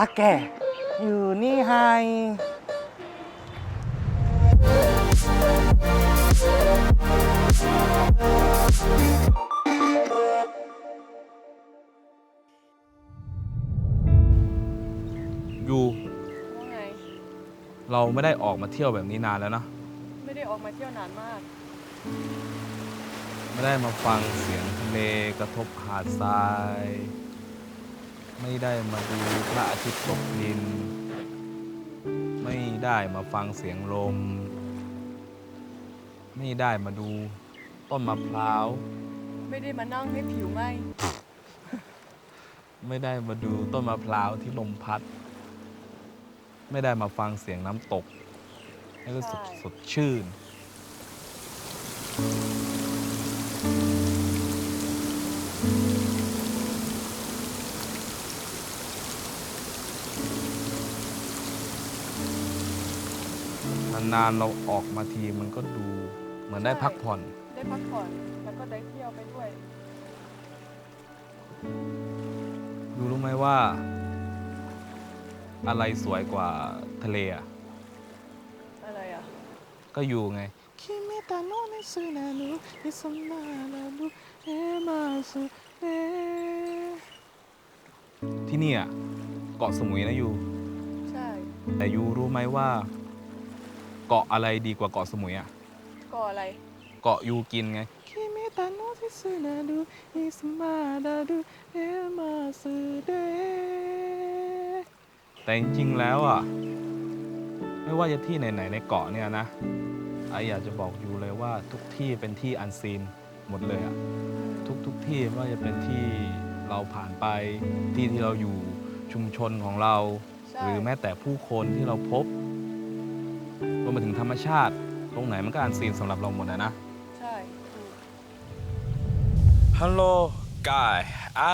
ตาแก่ อยู่นี่ไฮอยู่ว่าไง เราไม่ได้ออกมาเที่ยวแบบนี้นานแล้วนะ ไม่ได้ออกมาเที่ยวนานมาก ไม่ได้มาฟังเสียงทะเลกระทบหาดทราย ไม่ได้มาดูพระอาทิตย์ตกดิน ไม่ได้มาฟังเสียงลม ไม่ได้มาดูต้นมะพร้าว ไม่ได้มานั่งให้ผิวไหม ไม่ได้มาดูต้นมะพร้าวที่ลมพัด ไม่ได้มาฟังเสียงน้ำตก ให้รู้สึกสดชื่น นานๆเราออกมาทีมันก็ดูเหมือนได้พักผ่อน ได้พักผ่อนแล้วก็ได้เที่ยวไปด้วยยูรู้ไหมว่า อะไรสวยกว่าทะเลอะอะไรอะ ก็อยู่ไงที่นี่อะเกาะสมุยนะยูใช่ แต่ยูรู้ไหมว่า เกาะอะไรดีกว่าเกาะสมุยอะก่ออะไร เกาะยูกินไงแต่จริงๆแล้วอะ ไม่ว่าจะที่ไหนๆในเกาะเนี่ยนะไออยากจะบอกยูเลยว่าทุกที่เป็นที่อันซีนหมดเลยอะ ทุกๆที่ไม่ว่าจะเป็นที่เราผ่านไปที่ที่เราอยู่ชุมชนของเรา ใช่ หรือแม้แต่ผู้คนที่เราพบร วมไปถึงธรรมชาติ ตรงไหนมันก็อันซีนสำหรับเราหมดนะนะ ใช่ถูก Hello guy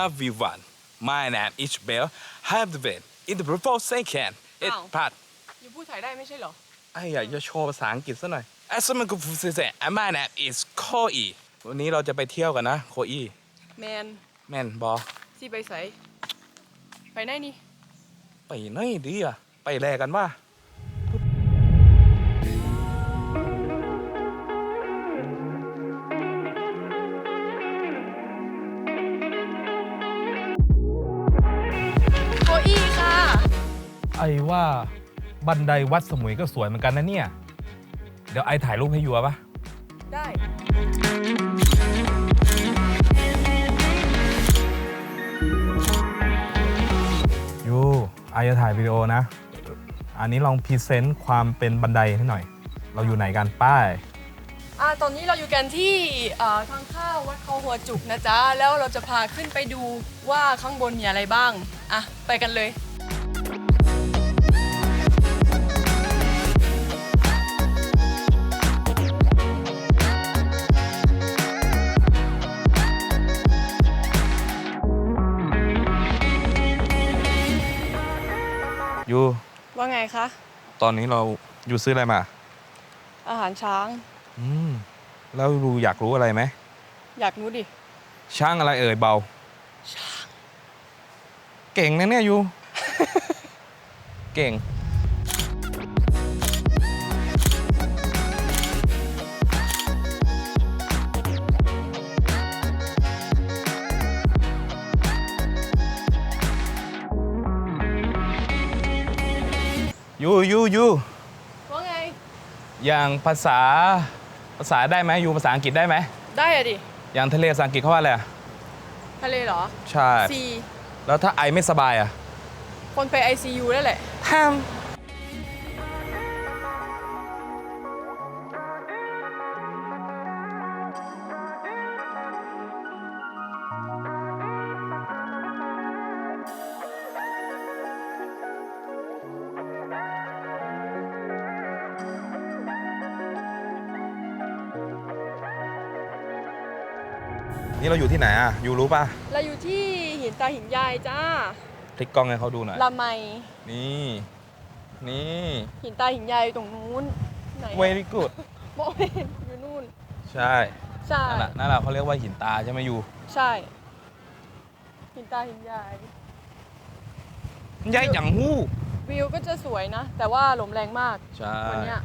everyone my name is Bell have the been in the proposal second it อ้าว part อยู่พูดไทยได้ไม่ใช่เหรอ ไออยากจะโชว์ภาษาอังกฤษซะหน่อย As someone who says my name is Koi วันนี้เราจะไปเที่ยวกันนะ โคอีแมนแม่นบอสิไปใสไปไหนนี่ ไปไหนดีอะ ไปแลกันว่า ไอว่าบันไดวัดสมุยก็สวยเหมือนกันนะเนี่ย เดี๋ยวไอถ่ายรูปให้ยูเอาปะได้ ยูไอจะถ่ายวิดีโอนะ อันนี้ลองพรีเซนต์ความเป็นบันไดให้หน่อย เราอยู่ไหนกันป้าย อ่าตอนนี้เราอยู่กันที่เอ่อทางเข้าวัดเขาหัวจุกนะจ๊ะ แล้วเราจะพาขึ้นไปดูว่าข้างบนมีอะไรบ้าง อะ ไปกันเลย ยูว่าไงคะ ตอนนี้เรายูซื้ออะไรมา อาหารช้าง อืม แล้วยูอยากรู้อะไรไหม อยากรู้ดิช่างอะไรเอ่ยเบาเก่งนะเนี่ยยู เก่ง ยูยูยูว่าไง อย่างภาษาภาษาได้ไหมยูภาษาอังกฤษได้ไหม ได้อะดิ อย่างทะเลภาษาอังกฤษเขาว่าอะไรอะทะเลเหรอ ใช่ ซี แล้วถ้าไอไม่สบายอะคนไป ICU นั่นแหละแทม นี่เราอยู่ที่ไหนอะยูรู้ป่ะเราอยู่ที่หินตาหินยายจ้าพลิกกล้องให้เขาดูหน่อยละไมนี่ นี่หินตาหินยายตรงนู้นไหนอะ very good มองไม่เห็นอยู่นู่น ใช่ใช่นั่นแหละนั่นแหละเขาเรียกว่าหินตาใช่ไหมยูใช่ หินตาหินยายใหญ่จังหู้วิวก็จะสวยนะ แต่ว่าลมแรงมากใช่วันเนี้ย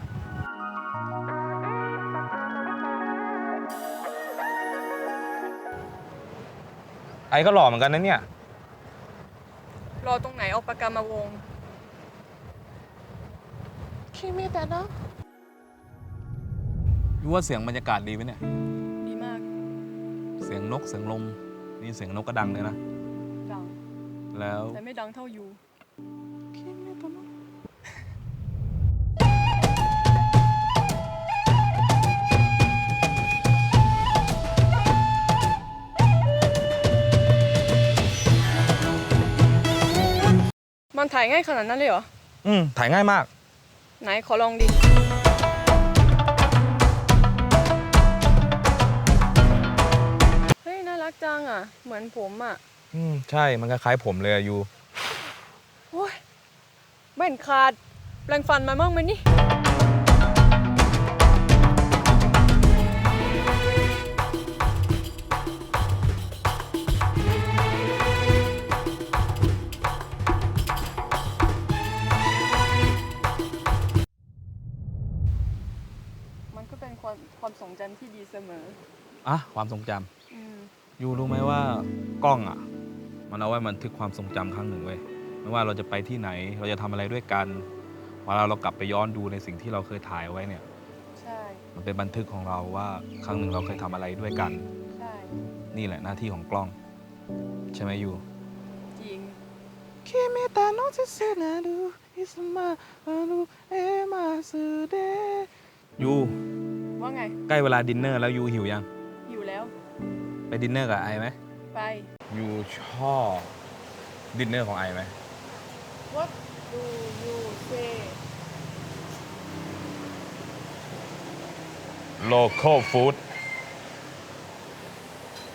ไอ้ก็หล่อเหมือนกันนะเนี่ย รอตรงไหนเอาปากกามาวงคิมิแต่นะรู้ว่าเสียงบรรยากาศดีไหมเนี่ย ดีมากเสียงนกเสียงลม นี่เสียงนกก็ดังเลยนะ ดัง แล้ว แต่ไม่ดังเท่ายูมัน ถ่ายง่ายขนาดนั้นเลยเหรอ อืมถ่ายง่ายมาก ไหนขอลองดิ เฮ้ย น่ารักจังอะ เหมือนผมอะ อืมใช่มันคล้ายๆผมเลยอะยูโอ้ยแว่นขาด แปลงฟันมาบ้างไหมนี่มัน ความความทรงจำที่ดีเสมอ อ่ะ ความทรงจ อืม ำยูรู้ไหมว่ากล้องอ่ะ มันเอาไว้บันทึกความทรงจำครั้งหนึ่งเว้ย ไม่ว่าเราจะไปที่ไหน เราจะทำอะไรด้วยกันเวลาเรากลับไปย้อนดูในสิ่งที่เราเคยถ่ายไว้เนี่ย ใช่ มันเป็นบันทึกของเราว่าครั้งหนึ่งเราเคยทำอะไรด้วยกัน ใช่ นี่แหละหน้าที่ของกล้อง ใช่ไหมยู จริง 君たの切なるいつまるえますでยู ว่าไง ใกล้เวลาดินเนอร์แล้วยูหิวยัง อยู่แล้ว ไปดินเนอร์กับไอไหม ไป ยูชอบดินเนอร์ของไอไหม What do you say local food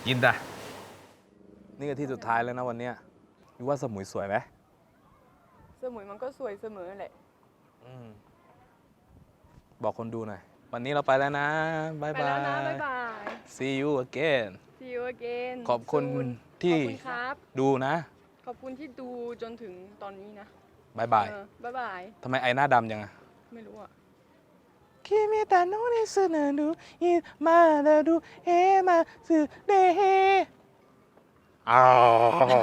กินจ้ะนี่ก็ที่สุดท้ายแล้วนะวันเนี้ยยูว่าสมุยสวยไหมสมุยมันก็สวยเสมอแหละอืมบอกคนดูหน่อย วันนี้เราไปแล้วนะบายบายไปแล้วนะบายบาย see you again see you again ขอบคุณที่ครับ ดูนะขอบคุณที่ดูจนถึงตอนนี้นะบายบายบายบาย ทำไมไอหน้าดำยังอะไม่รู้อะ คิมิตาโนะซึนาดูอิมาดาดูเอมาซึเดเฮอ้าว